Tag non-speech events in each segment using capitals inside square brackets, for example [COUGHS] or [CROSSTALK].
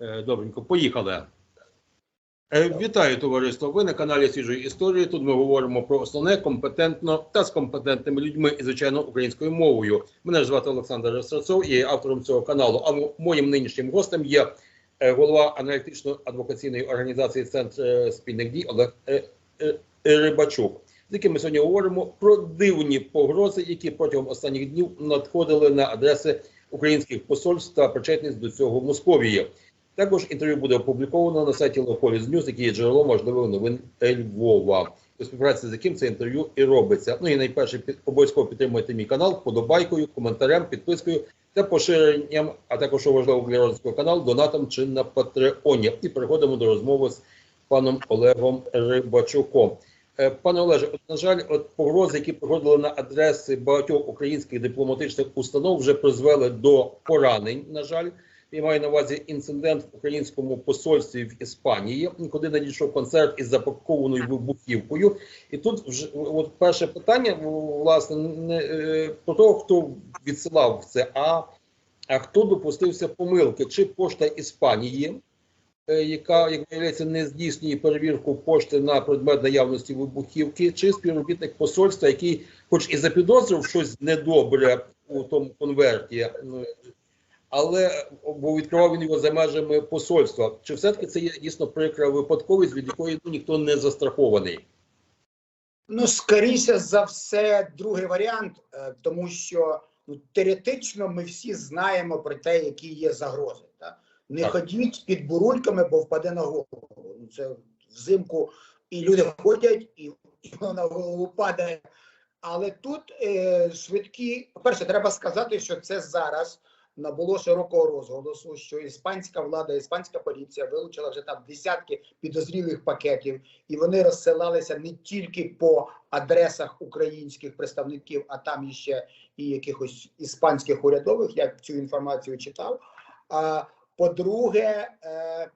Е, Добренько, поїхали. Е, Вітаю товариство. Ви на каналі Свіжої історії. Тут ми говоримо про основне компетентно та з компетентними людьми і звичайно українською мовою. Мене звати Олександр Рестрацов і автором цього каналу. А моїм нинішнім гостем є е, голова аналітично-адвокаційної організації Центр спільних дій Олег Рибачук, з яким ми сьогодні говоримо про дивні погрози, які протягом останніх днів надходили на адреси українських посольств та причетність до цього в Московії. Також інтерв'ю буде опубліковано на сайті Леополіс Ньюс, який є джерелом можливих новин Львова, у співпраці з яким це інтерв'ю і робиться. Ну і найперше під обов'язково підтримуйте мій канал подобайкою, коментарем, підпискою та поширенням, а також важливо для розвитку каналу, донатом чи на Патреоні. І переходимо до розмови з паном Олегом Рибачуком. Е, Пане Олеже, от, на жаль, от погрози, які приходили на адреси багатьох українських дипломатичних установ, вже призвели до поранень. На жаль, я маю на увазі інцидент в українському посольстві в Іспанії, куди надійшов концерт із запакованою вибухівкою. І тут вже от перше питання, власне, не е, про того, хто відсилав це, а, а хто допустився помилки, чи пошта Іспанії, е, яка, як виявляється, не здійснює перевірку пошти на предмет наявності вибухівки, чи співробітник посольства, який, хоч і запідозрив щось недобре у тому конверті, ну, але бо відкривав він його за межами посольства. Чи все-таки це є дійсно прикра випадковість, від якої ну, ніхто не застрахований? Ну, скоріше за все, другий варіант, е, тому що ну, теоретично ми всі знаємо про те, які є загрози. Та? Не Так. ходіть під бурульками, бо впаде на голову. Ну, це взимку і люди ходять, і, і воно на голову падає. Але тут е, швидкі, по-перше, треба сказати, що це зараз набуло широкого розголосу, що іспанська влада, іспанська поліція вилучила вже там десятки підозрілих пакетів, і вони розсилалися не тільки по адресах українських представників, а там іще і якихось іспанських урядових. Я цю інформацію читав. А по-друге, е,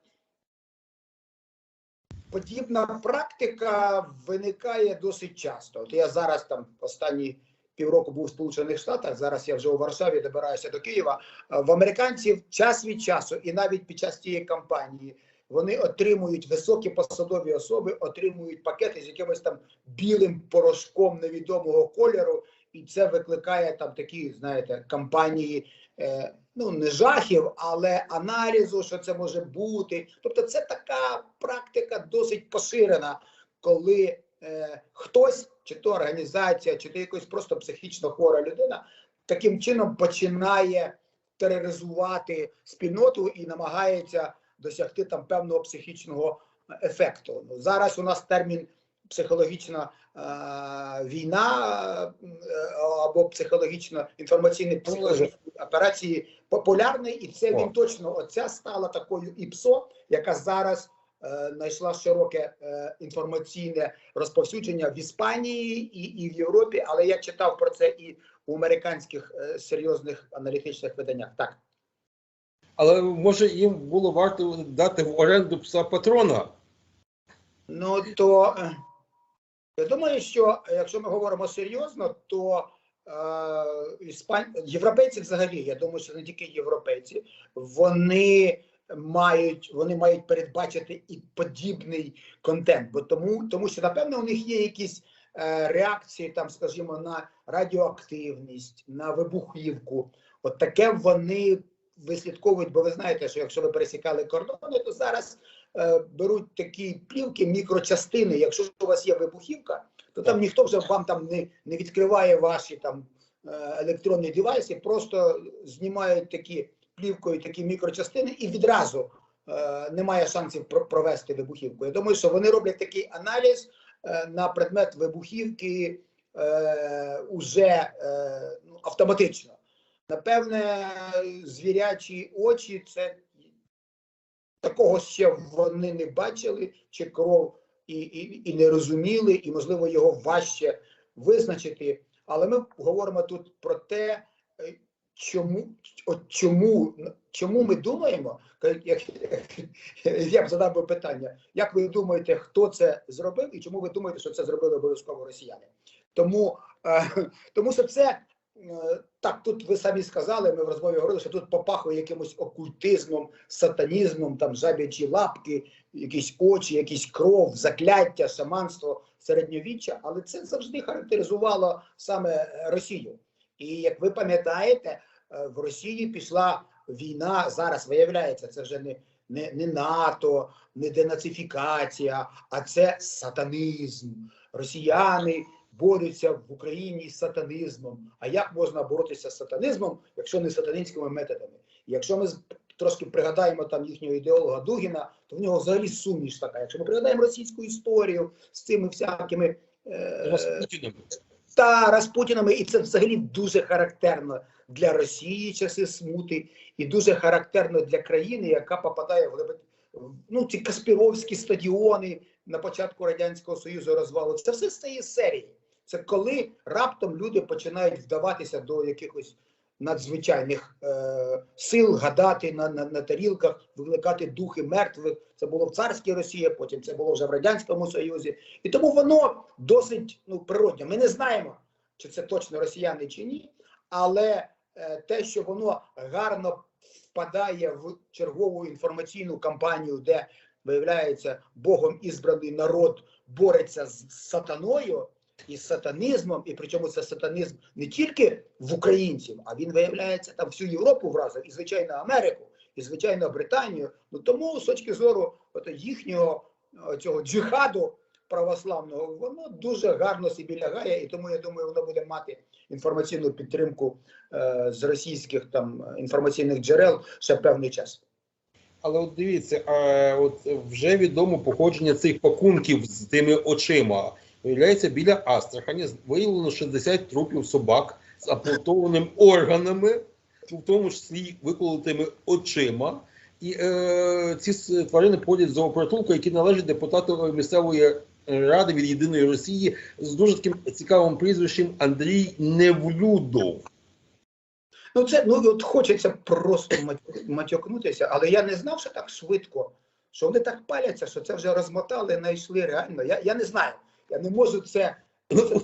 подібна практика виникає досить часто. От я зараз там останні півроку був в Сполучених Штатах. Зараз я вже у Варшаві добираюся до Києва. Е, В американців час від часу, і навіть під час цієї кампанії, вони отримують високі посадові особи, отримують пакети з якимось там білим порошком невідомого кольору, і це викликає там такі, знаєте, кампанії. Е, ну не жахів, але аналізу, що це може бути. Тобто, це така практика досить поширена, коли е, хтось, чи то організація, чи то якось просто психічно хвора людина, таким чином починає тероризувати спільноту і намагається досягти там певного психічного ефекту. Ну, зараз у нас термін психологічна е, війна е, або психологічно інформаційні психологічні операції популярний, і це він точно оця стала такою ІПСО, яка зараз е, знайшла широке е, інформаційне розповсюдження в Іспанії і, і в Європі. Але я читав про це і у американських е, серйозних аналітичних виданнях. Так. Але може їм було варто дати в оренду пса патрона? Ну то е, я думаю, що е, якщо ми говоримо серйозно, то е, іспан... європейці взагалі, я думаю, що не тільки європейці, вони мають вони мають передбачити і подібний контент, бо тому, тому що напевно у них є якісь е, реакції, там, скажімо, на радіоактивність, на вибухівку. От таке вони вислідковують, бо ви знаєте, що якщо ви пересікали кордони, то зараз е, беруть такі плівки, мікрочастини. Якщо у вас є вибухівка, то там ніхто вже вам там не, не відкриває ваші там е, електронні девайси, просто знімають такі плівкою такі мікрочастини і відразу е, немає шансів про- провести вибухівку. Я думаю, що вони роблять такий аналіз е, на предмет вибухівки е, уже е, ну, автоматично. Напевне, звірячі очі це такого ще вони не бачили, чи кров і, і, і не розуміли, і можливо його важче визначити. Але ми говоримо тут про те, е, чому, от чому, чому ми думаємо, як, я б задав би питання, як ви думаєте, хто це зробив, і чому ви думаєте, що це зробили обов'язково росіяни? Тому, е, тому що це е, так, тут ви самі сказали, ми в розмові говорили, що тут попахує якимось окультизмом, сатанізмом, там жаб'ячі лапки, якісь очі, якісь кров, закляття, шаманство середньовіччя, але це завжди характеризувало саме Росію. І як ви пам'ятаєте, е, в Росії пішла війна зараз, виявляється, це вже не, не, не НАТО, не денацифікація, а це сатанізм. Росіяни борються в Україні з сатанізмом. А як можна боротися з сатанізмом, якщо не сатанинськими методами? Якщо ми трошки пригадаємо там їхнього ідеолога Дугіна, то в нього взагалі суміш така. Якщо ми пригадаємо російську історію з цими всякими е. Та Распутінами, і це взагалі дуже характерно для Росії часи смути, і дуже характерно для країни, яка попадає в ну, ці Каспіровські стадіони на початку Радянського Союзу розвалу. Це все з цієї серії. Це коли раптом люди починають вдаватися до якихось надзвичайних е, сил, гадати на, на, на тарілках, викликати духи мертвих. Це було в царській Росії, потім це було вже в Радянському Союзі. І тому воно досить ну, природньо. Ми не знаємо, чи це точно росіяни чи ні, але е, те, що воно гарно впадає в чергову інформаційну кампанію, де виявляється Богом ізбраний народ бореться з сатаною і з сатанізмом, і причому це сатанізм не тільки в українців, а він виявляється там всю Європу вразив, і звичайно Америку, і звичайно Британію. Ну тому з точки зору от, їхнього е, цього джихаду православного, воно дуже гарно собі лягає, і тому я думаю, воно буде мати інформаційну підтримку е, з російських там інформаційних джерел ще певний час. Але от дивіться, а от вже відомо походження цих пакунків з тими очима. Виявляється, біля Астрахані виявлено 60 трупів собак з ампутованими органами, в тому числі виколотими очима. І е, ці тварини походять з зоопритулку, які належать депутату місцевої ради від єдиної Росії з дуже таким цікавим прізвищем Андрій Невлюдов. Ну це ну от хочеться просто мат- матюкнутися, але я не знав, що так швидко, що вони так паляться, що це вже розмотали, знайшли реально. Я, я не знаю. Я не можу це. Ну це,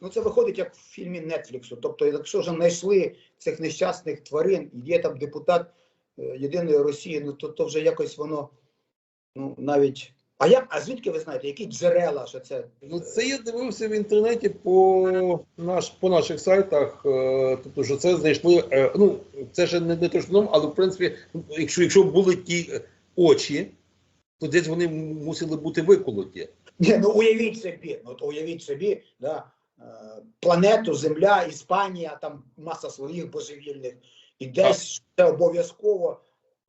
ну, це виходить як в фільмі Нетфліксу. Тобто, якщо вже знайшли цих нещасних тварин, і є там депутат е, єдиної Росії, ну то, то вже якось воно ну навіть. А як, а звідки ви знаєте, які джерела, що це Ну, це я дивився в інтернеті по наш по наших сайтах. Е, тобто, що це знайшли. Е, ну це ще не, не точно, але в принципі, якщо якщо були ті е, очі, то десь вони мусили бути виколоті. Ні, ну уявіть собі, ну от уявіть собі, да, е, планету, Земля, Іспанія, там маса своїх божевільних, і десь це обов'язково.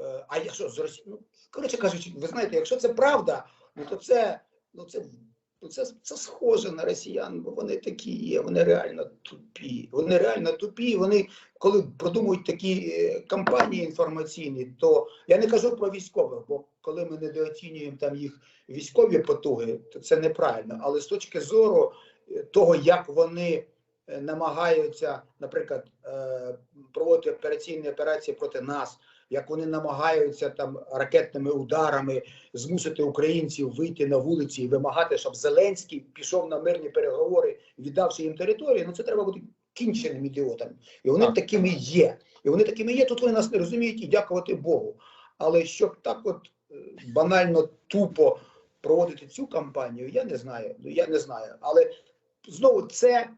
е, А якщо з Росії, ну коротше кажучи, ви знаєте, якщо це правда, ну то це, ну це, це, це схоже на росіян, бо вони такі є, вони реально тупі. Вони реально тупі. Вони коли продумують такі е, кампанії інформаційні, то я не кажу про військових, бо коли ми недооцінюємо там їх військові потуги, то це неправильно. Але з точки зору е, того, як вони е, намагаються, наприклад, проводити операційні операції проти нас, як вони намагаються там ракетними ударами змусити українців вийти на вулиці і вимагати, щоб Зеленський пішов на мирні переговори, віддавши їм територію, ну це треба бути кінченим ідіотом. І вони Так. такими є. І вони такими є. Тут вони нас не розуміють і дякувати Богу. Але щоб так, от е, банально тупо проводити цю кампанію, я не знаю. Ну я не знаю. Але знову це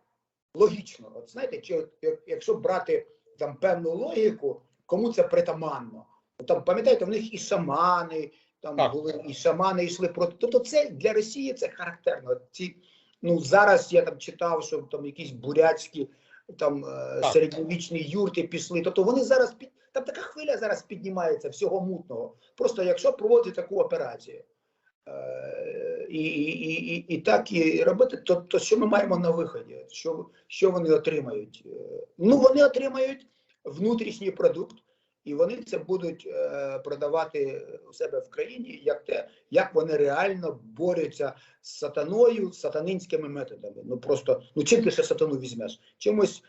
логічно. От знаєте, чи от, якщо брати там певну логіку, кому це притаманно? Там пам'ятаєте, в них і шамани, там Так. були і шамани йшли проти. Тобто, це для Росії це характерно. Ці ну зараз я там читав, що там якісь бурятські там е, Так. середньовічні юрти пішли. Тобто вони зараз під там така хвиля зараз піднімається всього мутного. Просто якщо проводити таку операцію. Е, І, і, і, і, і так і робити, то, то що ми маємо на виході? Що, що вони отримають? Е, Ну, вони отримають внутрішній продукт, і вони це будуть е, продавати у себе в країні, як те, як вони реально борються з сатаною, з сатанинськими методами. Ну просто ну чим ти ще сатану візьмеш? Чимось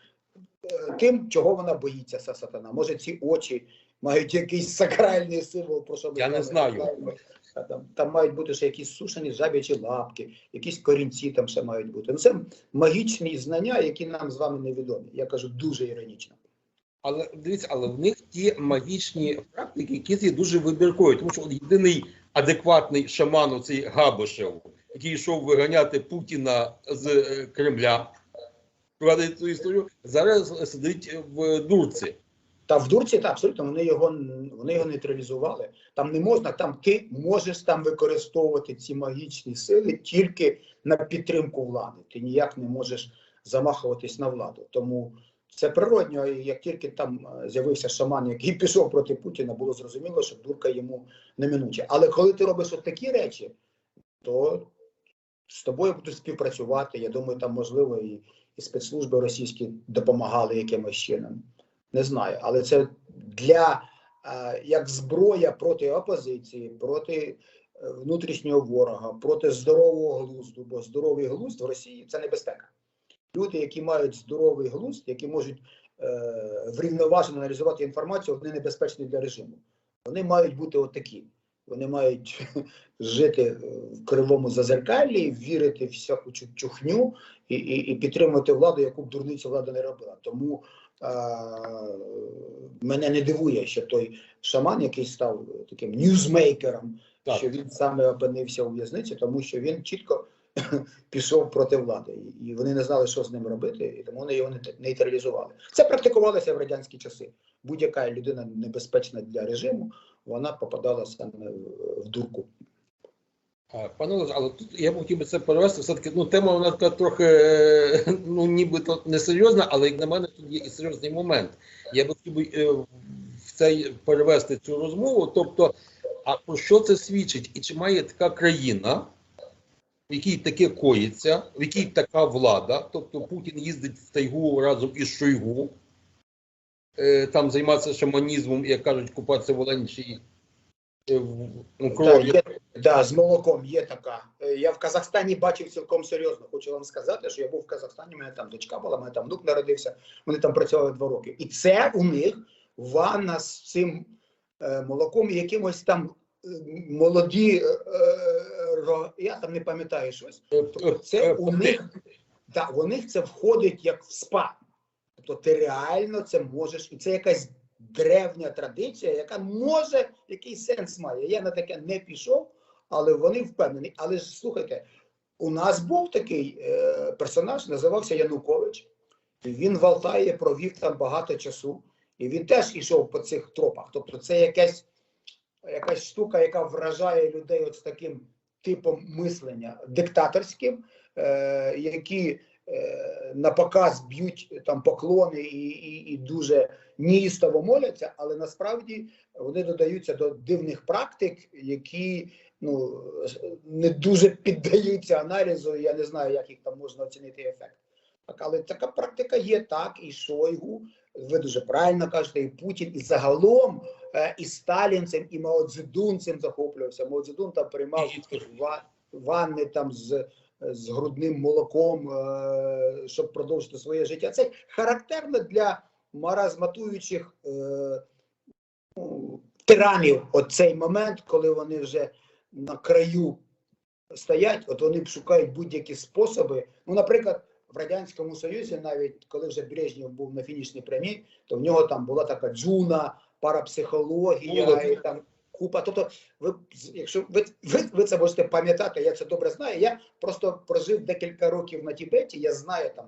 е, тим, чого вона боїться, ця сатана. Може, ці очі мають якийсь сакральний символ, про що ми Я не знаю. Там, там мають бути ще якісь сушені жаб'ячі лапки, якісь корінці там ще мають бути. Ну, це магічні знання, які нам з вами невідомі. Я кажу дуже іронічно. Але дивіться, але в них ті магічні практики, які є дуже вибіркові, тому що єдиний адекватний шаман, у цей Габишев, який йшов виганяти Путіна з е, Кремля, цю історію, зараз сидить в дурці. Та в дурці, та абсолютно вони його вони його нейтралізували. Там не можна, там ти можеш там використовувати ці магічні сили тільки на підтримку влади. Ти ніяк не можеш замахуватись на владу. Тому це природньо. І як тільки там е, з'явився шаман, який [LAUGHS] пішов проти Путіна, було зрозуміло, що дурка йому неминуче. Але коли ти робиш от такі речі, то з тобою будуть співпрацювати. Я думаю, там можливо і, і спецслужби російські допомагали якимось чином. Не знаю, але це для е, як зброя проти опозиції, проти е, внутрішнього ворога, проти здорового глузду, бо здоровий глузд в Росії це небезпека. Люди, які мають здоровий глузд, які можуть е, врівноважено аналізувати інформацію, вони небезпечні для режиму. Вони мають бути отакі. Вони мають [LAUGHS] жити в кривому зазеркаллі, вірити в всяку чухню і, і, і підтримувати владу, яку б дурницю влада не робила. Тому а, мене не дивує, що той шаман, який став таким ньюзмейкером, Так. що він саме опинився у в'язниці, тому що він чітко [COUGHS] пішов проти влади, і вони не знали, що з ним робити, і тому вони його не- нейтралізували. Це практикувалося в радянські часи. Будь-яка людина небезпечна для режиму, вона попадала саме в- дурку. Пане Олеже, але тут я б хотів би це перевести. Все-таки ну, тема вона така трохи [LAUGHS] ну, нібито не серйозна, але як на мене, тут є і серйозний момент. Я би хотів би е, в цей перевести цю розмову. Тобто, а про що це свідчить? І чи має така країна, в якій таке коїться, в якій така влада, тобто Путін їздить в тайгу разом із Шойгу, е, там займатися шаманізмом, як кажуть, купатися в Оленчій е, ну, Да, крові. є, да, з молоком є така. Е, Я в Казахстані бачив цілком серйозно. Хочу вам сказати, що я був в Казахстані, у мене там дочка була, у мене там внук народився. Вони там працювали два роки. І це у них ванна з цим е, молоком і якимось там е, молоді. Е, я там не пам'ятаю щось. Е, Тобто е, це е, у них, да, у них це входить як в спа. Тобто ти реально це можеш, і це якась древня традиція, яка може якийсь сенс має. Я на таке не пішов, але вони впевнені. Але ж слухайте, у нас був такий е, персонаж, називався Янукович. Він в Алтаї провів там багато часу, і він теж ішов по цих тропах. Тобто, це якась, якась штука, яка вражає людей от з таким типом мислення диктаторським, е, які е, на показ б'ють там поклони і, і, і дуже неїстово моляться, але насправді вони додаються до дивних практик, які ну не дуже піддаються аналізу. Я не знаю, як їх там можна оцінити ефект. Так, але така практика є так, і Шойгу, ви дуже правильно кажете, і Путін, і загалом е, і Сталін цим, і Мао Цзедун цим захоплювався. Мао Цзедун там приймав ванни там з, з грудним молоком, е, щоб продовжити своє життя. Це характерно для маразматуючих е, ну, тиранів. Оцей момент, коли вони вже на краю стоять, от вони шукають будь-які способи. Ну, наприклад, в Радянському Союзі, навіть коли вже Брежнєв був на фінішній прямій, то в нього там була така джуна, парапсихологія Було. і там купа. Тобто, ви якщо ви, ви, ви це можете пам'ятати, я це добре знаю. Я просто прожив декілька років на Тібеті. Я знаю там,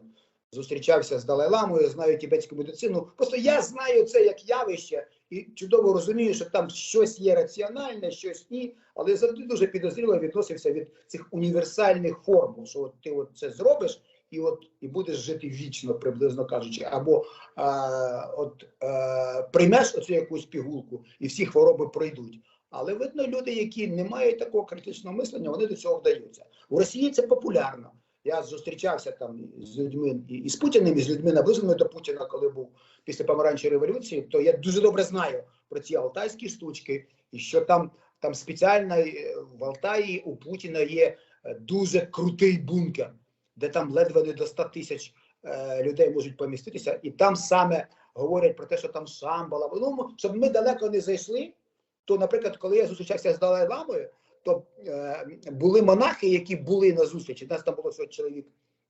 зустрічався з Далай-Ламою, знаю тібетську медицину. Просто я знаю це як явище і чудово розумію, що там щось є раціональне, щось ні. Але я завжди дуже підозріло відносився від цих універсальних формул, що от ти от це зробиш. І от і будеш жити вічно, приблизно кажучи, або а, от а, приймеш оцю якусь пігулку, і всі хвороби пройдуть. Але видно, люди, які не мають такого критичного мислення, вони до цього вдаються. У Росії це популярно. Я зустрічався там з людьми і, і з Путіним, і з людьми наближеними до Путіна, коли був після помаранчої революції. То я дуже добре знаю про ці алтайські штучки, і що там, там спеціально е, в Алтаї у Путіна є е, дуже крутий бункер, де там ледве не до 100 тисяч е, людей можуть поміститися, і там саме говорять про те, що там Шамбала. Ну, щоб ми далеко не зайшли, то, наприклад, коли я зустрічався з Далай-Ламою, то е, були монахи, які були на зустрічі. Нас там було всього чоловік,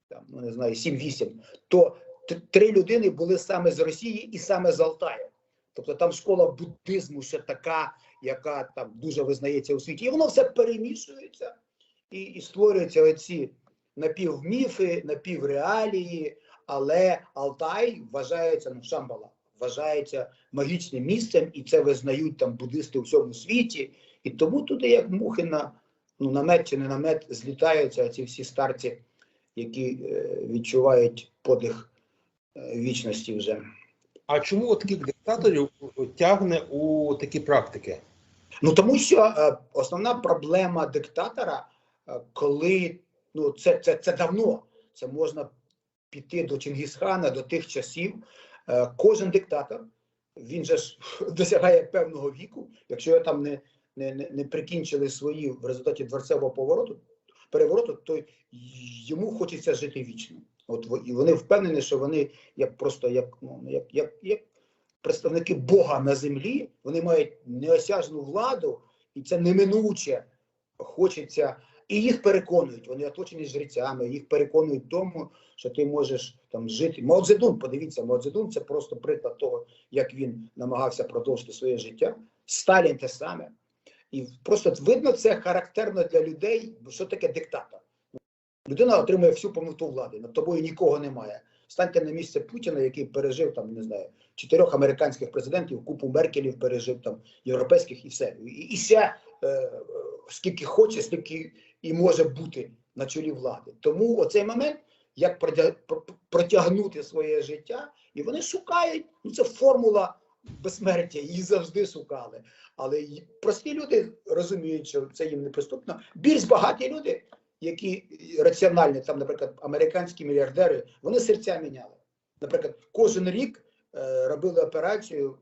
там, ну не знаю, 7-8, то три людини були саме з Росії і саме з Алтаю. Тобто там школа буддизму ще така, яка там дуже визнається у світі. І воно все перемішується і, і створюються оці напівміфи, напівреалії, але Алтай вважається, ну Шамбала, вважається магічним місцем, і це визнають там буддисти у всьому світі. І тому туди, як мухи на, ну, на мед чи не на мед, злітаються ці всі старці, які е, відчувають подих е, вічності вже. А чому от таких диктаторів тягне у такі практики? Ну тому що е, основна проблема диктатора, е, коли ну це, це, це давно, це можна піти до Чингісхана, до тих часів. Е, кожен диктатор, він же ж [LAUGHS] досягає певного віку, якщо там не, не, не прикінчили свої в результаті дворцевого повороту, перевороту, то йому хочеться жити вічно. От і вони впевнені, що вони як просто як, ну, як, як, як представники Бога на землі, вони мають неосяжну владу, і це неминуче хочеться. І їх переконують, вони оточені жрецями, їх переконують в тому, що ти можеш там жити. Мао Цзедун, подивіться, Мао Цзедун – це просто приклад того, як він намагався продовжити своє життя. Сталін те саме. І просто видно, це характерно для людей, що таке диктатор. Людина отримує всю повноту влади, над тобою нікого немає. Станьте на місце Путіна, який пережив там, не знаю, чотирьох американських президентів, купу Меркелів пережив там європейських і все. І, і ще е, е, скільки хоче, стільки і може бути на чолі влади. Тому оцей момент, як протя- протягнути своє життя, і вони шукають. Ну це формула безсмертя, її завжди шукали. Але прості люди розуміють, що це їм неприступно. Більш багаті люди, які раціональні, там, наприклад, американські мільярдери, вони серця міняли. Наприклад, кожен рік е, робили операцію.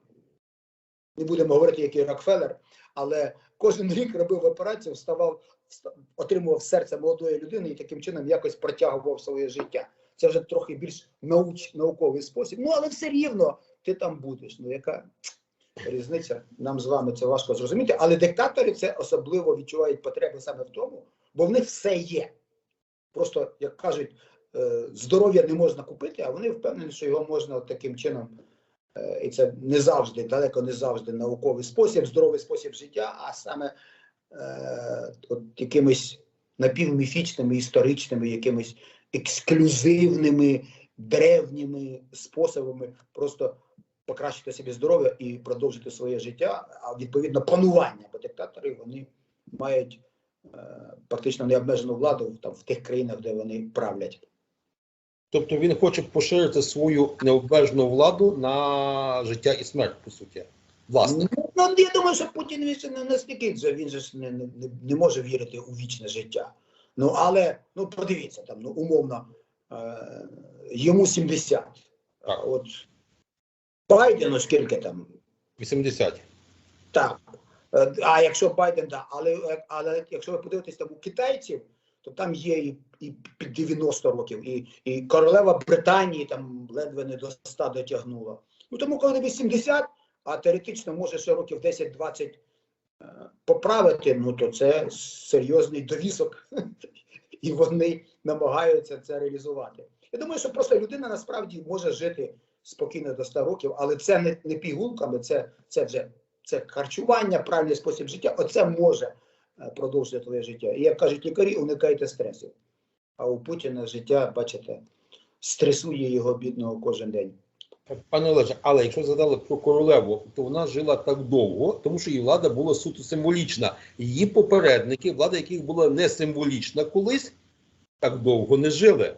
Не будемо говорити, який Рокфеллер, але кожен рік робив операцію, вставав, отримував серце молодої людини і таким чином якось протягував своє життя. Це вже трохи більш науч, науковий спосіб. Ну але все рівно ти там будеш. Ну яка різниця? Нам з вами це важко зрозуміти. Але диктатори це особливо відчувають потреби саме в тому, бо в них все є. Просто як кажуть, е, здоров'я не можна купити, а вони впевнені, що його можна таким чином. Е, І це не завжди, далеко не завжди науковий спосіб, здоровий спосіб життя, а саме е, от якимись напівміфічними, історичними, якимись ексклюзивними, древніми способами просто покращити собі здоров'я і продовжити своє життя, а відповідно панування, бо диктатори вони мають е, практично необмежену владу там в тих країнах, де вони правлять. Тобто він хоче поширити свою необмежену владу на життя і смерть, по суті. Власне. Ну, ну, я думаю, що Путін він не настільки він же ж не, не, не- може вірити у вічне життя. Ну але ну подивіться там, ну умовно, е, йому 70. А Так. от Байдену скільки там? 80. Так. Е, А якщо Байден, да, але, але якщо ви подивитесь там у китайців, то там є і, і під 90 років, і, і королева Британії там ледве не до 100 дотягнула. Ну тому, коли тобі 70, а теоретично може ще років 10-20 е, поправити, ну то це серйозний довісок, [LAUGHS] і вони намагаються це реалізувати. Я думаю, що просто людина насправді може жити спокійно до 100 років, але це не, не пігулками, це, це вже це харчування, правильний спосіб життя. Оце може е, продовжити твоє життя. І як кажуть лікарі, уникайте стресів. А у Путіна життя, бачите, стресує його бідного кожен день. Пане Олеже, але якщо згадали про королеву, то вона жила так довго, тому що її влада була суто символічна. Її попередники, влада яких була не символічна колись, так довго не жили.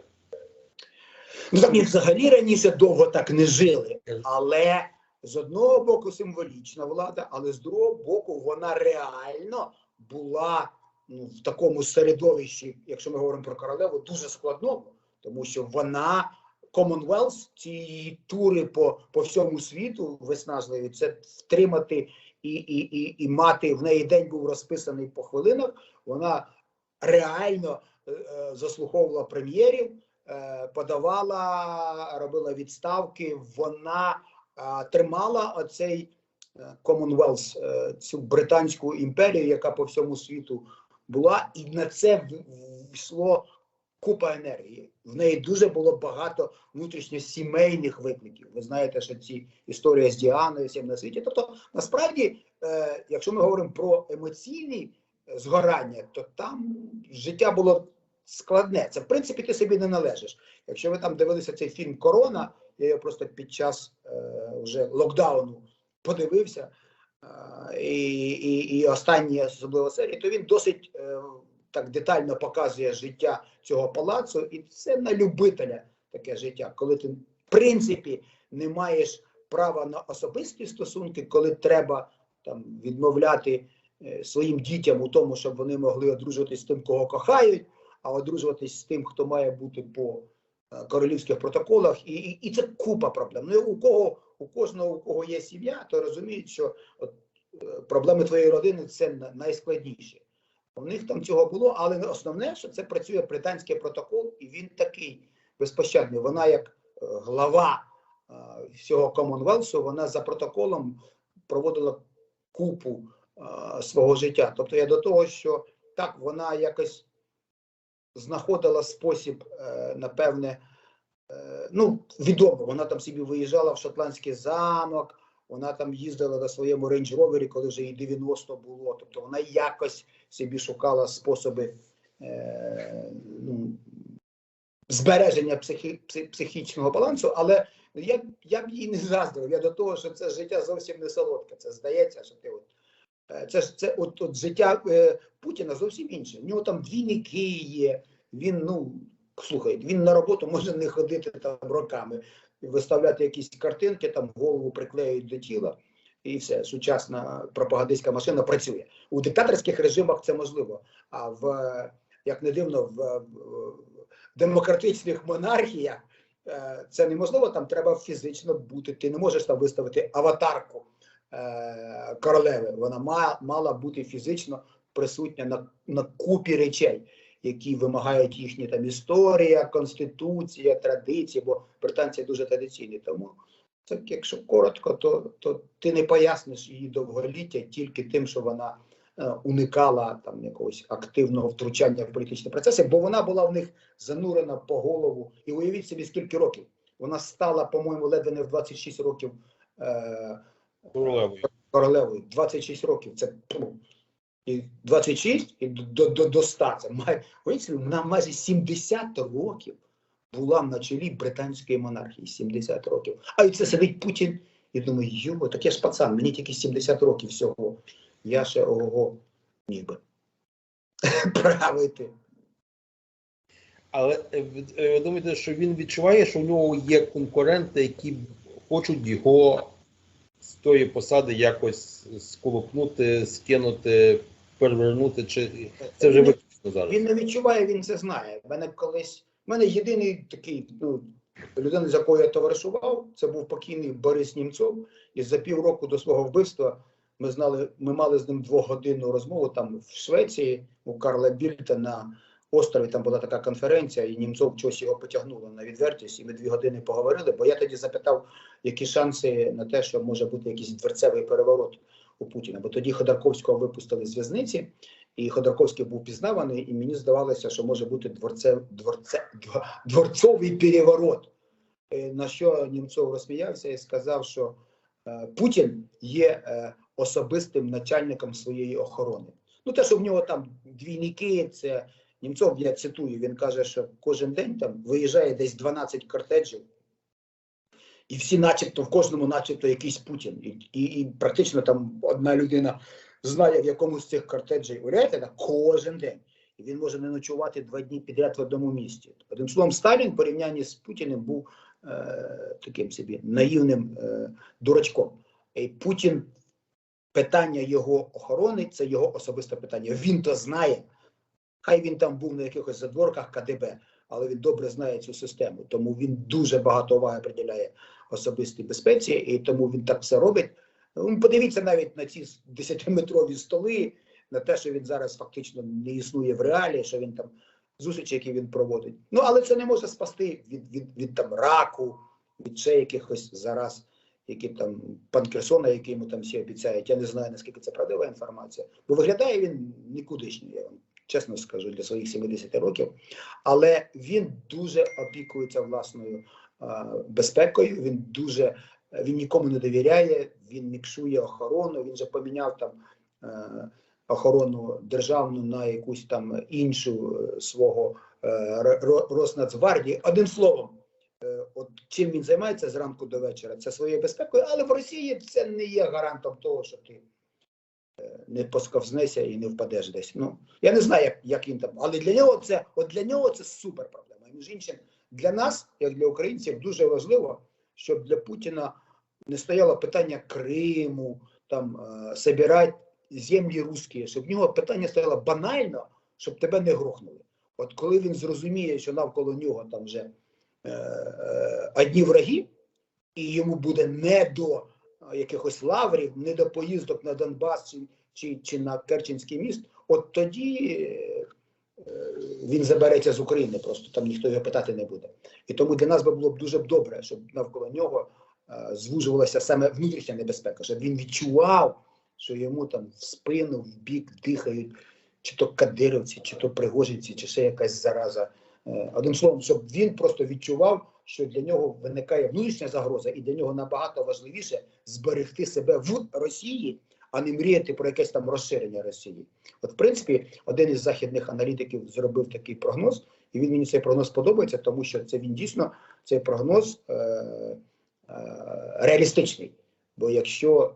Ну там і взагалі раніше довго так не жили, але з одного боку символічна влада, але з другого боку вона реально була ну, в такому середовищі, якщо ми говоримо про королеву, дуже складному, тому що вона Commonwealth, ці її тури по, по всьому світу виснажливі, це втримати і, і, і, і мати в неї день був розписаний по хвилинах. Вона реально е, е, заслуховувала прем'єрів, е, подавала, робила відставки. Вона е, тримала оцей Commonwealth, е, цю британську імперію, яка по всьому світу була, і на це в- в- йшло купа енергії. В неї дуже було багато внутрішньосімейних викликів. Ви знаєте, що ці історії з Діаною всім на світі. Тобто, насправді, е, якщо ми говоримо про емоційні е, згорання, то там життя було складне. Це в принципі ти собі не належиш. Якщо ви там дивилися цей фільм Корона, я його просто під час е, вже локдауну подивився. І, і, і останні особливо серії, то він досить е, так детально показує життя цього палацу, і це на любителя таке життя, коли ти в принципі не маєш права на особисті стосунки, коли треба там відмовляти е, своїм дітям у тому, щоб вони могли одружуватись з тим, кого кохають, а одружуватись з тим, хто має бути по е, королівських протоколах, і, і, і це купа проблем. Ну у кого у кожного у кого є сім'я, то розуміють, що от, е, проблеми твоєї родини це найскладніше. У них там цього було, але основне, що це працює британський протокол, і він такий безпощадний. Вона як е, глава е, всього Комонвелсу, вона за протоколом проводила купу свого життя. Тобто я до того, що так вона якось знаходила спосіб, напевне, ну, відомо, вона там собі виїжджала в шотландський замок, вона там їздила на своєму рейндж ровері, коли вже їй 90 було. Тобто вона якось собі шукала способи е, ну, збереження психі, психічного балансу, але я, я б їй не заздрив. Я до того, що це життя зовсім не солодке. Це здається, що ти от. е, Це ж це от, от життя е, Путіна зовсім інше. В нього там двійники є. Він, ну слухай, він на роботу може не ходити там роками, виставляти якісь картинки, там голову приклеюють до тіла, і все. Сучасна пропагандистська машина працює. У диктаторських режимах це можливо. А в як не дивно, в, демократичних монархіях е, це неможливо. Там треба фізично бути. Ти не можеш там виставити аватарку е, королеви. Вона ма, мала бути фізично присутня на, на купі речей, які вимагають їхні там історія, конституція, традиції, бо британці дуже традиційні. Тому так, якщо коротко, то, то ти не поясниш її довголіття тільки тим, що вона е, уникала там якогось активного втручання в політичні процеси, бо вона була в них занурена по голову. І уявіть собі, скільки років. Вона стала, по-моєму, ледве не в 26 років е, Королевою. королевою. 26 років. Це ну, і 26 і до, до, до 100. Це має, вона майже 70 років була на чолі британської монархії. 70 років. А і це сидить Путін і думає, йо, так я ж пацан, мені тільки 70 років всього. Я ще ого, ніби. [LAUGHS] Правити. Але е, ви- е, думаєте, що він відчуває, що в нього є конкуренти, які хочуть його з тої посади якось сколупнути, скинути, перевернути, чи це вже виключно зараз? Він не відчуває, він це знає. Мене колись. мене єдиний такий ну, людина, з якою я товаришував, це був покійний Борис Німцов. І за півроку до свого вбивства ми знали, ми мали з ним двогодинну розмову там в Швеції у Карла Більта на острові. Там була така конференція, і Німцов чогось його потягнуло на відвертість, і ми дві години поговорили. Бо я тоді запитав, які шанси на те, що може бути якийсь дверцевий переворот у Путіна. Бо тоді Ходорковського випустили з в'язниці. І Ходорковський був пізнаваний, і мені здавалося, що може бути дворце, дворце, дворцовий переворот. Е, На що Німцов розсміявся і сказав, що е, Путін є е, особистим начальником своєї охорони. Ну, те, що в нього там двійники, це Німцов, я цитую, він каже, що кожен день там виїжджає десь 12 кортеджів, і всі, начебто, в кожному, начебто, якийсь Путін. І, і, і практично там одна людина знає, в якому з цих кортеджів уявляєте, кожен день. І він може не ночувати два дні підряд в одному місті. Одним словом, Сталін в порівнянні з Путіним був е, таким собі наївним е, дурачком. І Путін, питання його охорони це його особисте питання. Він то знає. Хай він там був на якихось задворках КДБ, але він добре знає цю систему. Тому він дуже багато уваги приділяє особистій безпеці, і тому він так все робить. Ну, Подивіться навіть на ці 10-метрові столи, на те, що він зараз фактично не існує в реалі, що він там зустрічі, які він проводить. Ну але це не може спасти від, від, від там раку, від ще якихось зараз, які там пан Керсона, який йому там всі обіцяють. Я не знаю наскільки це правдива інформація, бо виглядає він нікудишній, я вам чесно скажу, для своїх 70 років. Але він дуже опікується власною безпекою. Він дуже він нікому не довіряє. Він мікшує охорону. Він же поміняв там е, охорону державну на якусь там іншу е, свого е, Ро- Ро- Роснацгвардії. Одним словом, от чим він займається зранку до вечора, це своєю безпекою, але в Росії це не є гарантом того, що ти не посковзнешся і не впадеш десь. Ну я не знаю, як, як він там, але для нього це от для нього це супер проблема. Між іншим, для нас, як для українців, дуже важливо, щоб для Путіна не стояло питання Криму, там е, собирати землі русські, щоб в нього питання стояло банально, щоб тебе не грохнули. От коли він зрозуміє, що навколо нього там вже е, е, одні враги, і йому буде не до е, якихось лаврів, не до поїздок на Донбас чи, чи, чи на Керченський міст, от тоді е, він забереться з України, просто там ніхто його питати не буде. І тому для нас би було б дуже добре, щоб навколо нього е, звужувалася саме внутрішня небезпека, щоб він відчував, що йому там в спину, в бік дихають чи то кадировці, чи то пригожинці, чи ще якась зараза. Е, Одним словом, щоб він просто відчував, що для нього виникає внутрішня загроза, і для нього набагато важливіше зберегти себе в Росії, а не мріяти про якесь там розширення Росії. От, в принципі, один із західних аналітиків зробив такий прогноз, і він мені цей прогноз подобається, тому що це він дійсно цей прогноз е, е, реалістичний. Бо якщо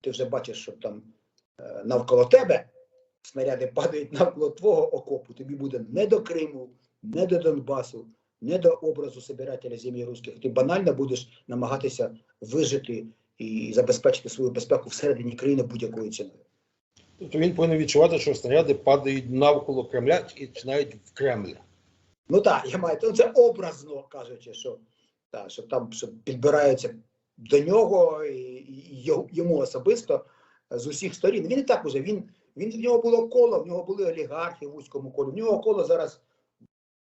ти вже бачиш, що там навколо тебе снаряди падають навколо твого окопу, тобі буде не до Криму, не до Донбасу, не до образу собирателя землі русських. Ти банально будеш намагатися вижити і забезпечити свою безпеку всередині країни будь-якою ціною. Тобто він повинен відчувати, що снаряди падають навколо Кремля і навіть в Кремль. Ну так, я маю це образно кажучи, що, та, що там що підбираються до нього і, і йому особисто з усіх сторін. Він і так уже він, він в нього було коло, в нього були олігархи в вузькому колі. В нього коло зараз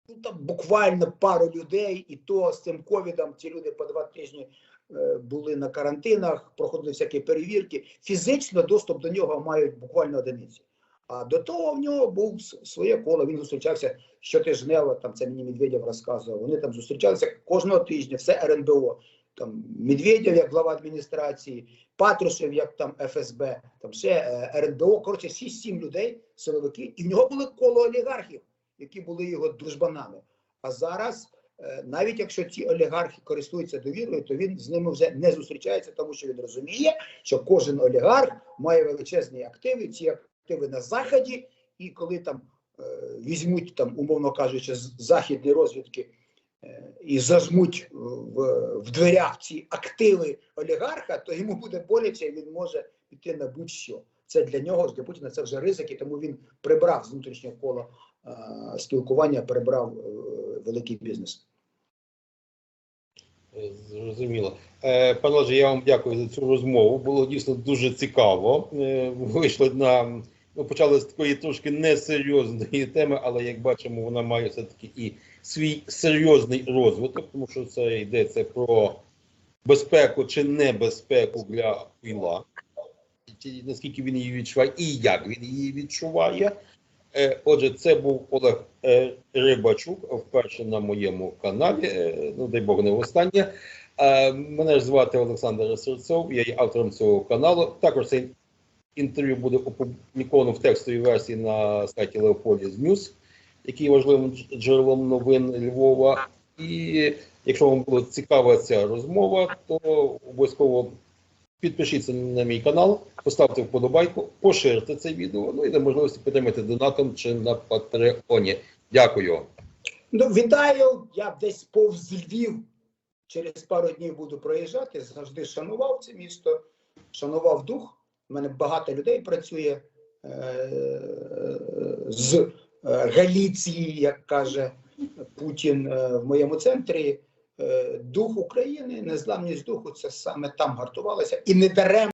ну, там буквально пару людей, і то з цим ковідом ці люди по два тижні е, були на карантинах, проходили всякі перевірки. Фізично доступ до нього мають буквально одиниці. А до того в нього був своє коло. Він зустрічався щотижнево. Там це мені Медведєв розказував. Вони там зустрічалися кожного тижня, все РНБО. Там Медведєв як глава адміністрації, Патрушев як там ФСБ, там ще е, РНБО. Коротше, 6-7 людей, силовики, і в нього були коло олігархів, які були його дружбанами. А зараз, е, навіть якщо ці олігархи користуються довірою, то він з ними вже не зустрічається, тому що він розуміє, що кожен олігарх має величезні активи. Ці активи на заході, і коли там е, візьмуть там, умовно кажучи, західні розвідки е, і зажмуть в, в дверях ці активи олігарха, то йому буде боляче, і він може піти на будь-що. Це для нього для Путіна це вже ризики, тому він прибрав з внутрішнього кола спілкування, прибрав е, великий бізнес. Е, Зрозуміло. Е, Пане Олеже, я вам дякую за цю розмову. Було дійсно дуже цікаво. Е, Вийшли на ну, почали з такої трошки несерйозної теми, але як бачимо, вона має все-таки і свій серйозний розвиток, тому що це йдеться про безпеку чи небезпеку для Іла, чи наскільки він її відчуває, і як він її відчуває. Е, Отже, це був Олег е, Рибачук, вперше на моєму каналі. е, Ну, дай Бог, не востаннє. Е, Мене ж звати Олександр Серцов, я є автором цього каналу. Також це інтерв'ю буде опубліковано в текстовій версії на сайті Leopolis News, який є важливим джерелом новин Львова. І якщо вам була цікава ця розмова, то обов'язково підпишіться на мій канал, поставте вподобайку, поширте це відео, ну і за можливості підтримати донатом чи на Патреоні. Дякую. Ну, вітаю. Я десь повз Львів через пару днів буду проїжджати. Завжди шанував це місто, шанував дух. У мене багато людей працює е- з е, Галіції, як каже Путін е, в моєму центрі. Е, дух України, незламність духу це саме там гартувалося і не даремно.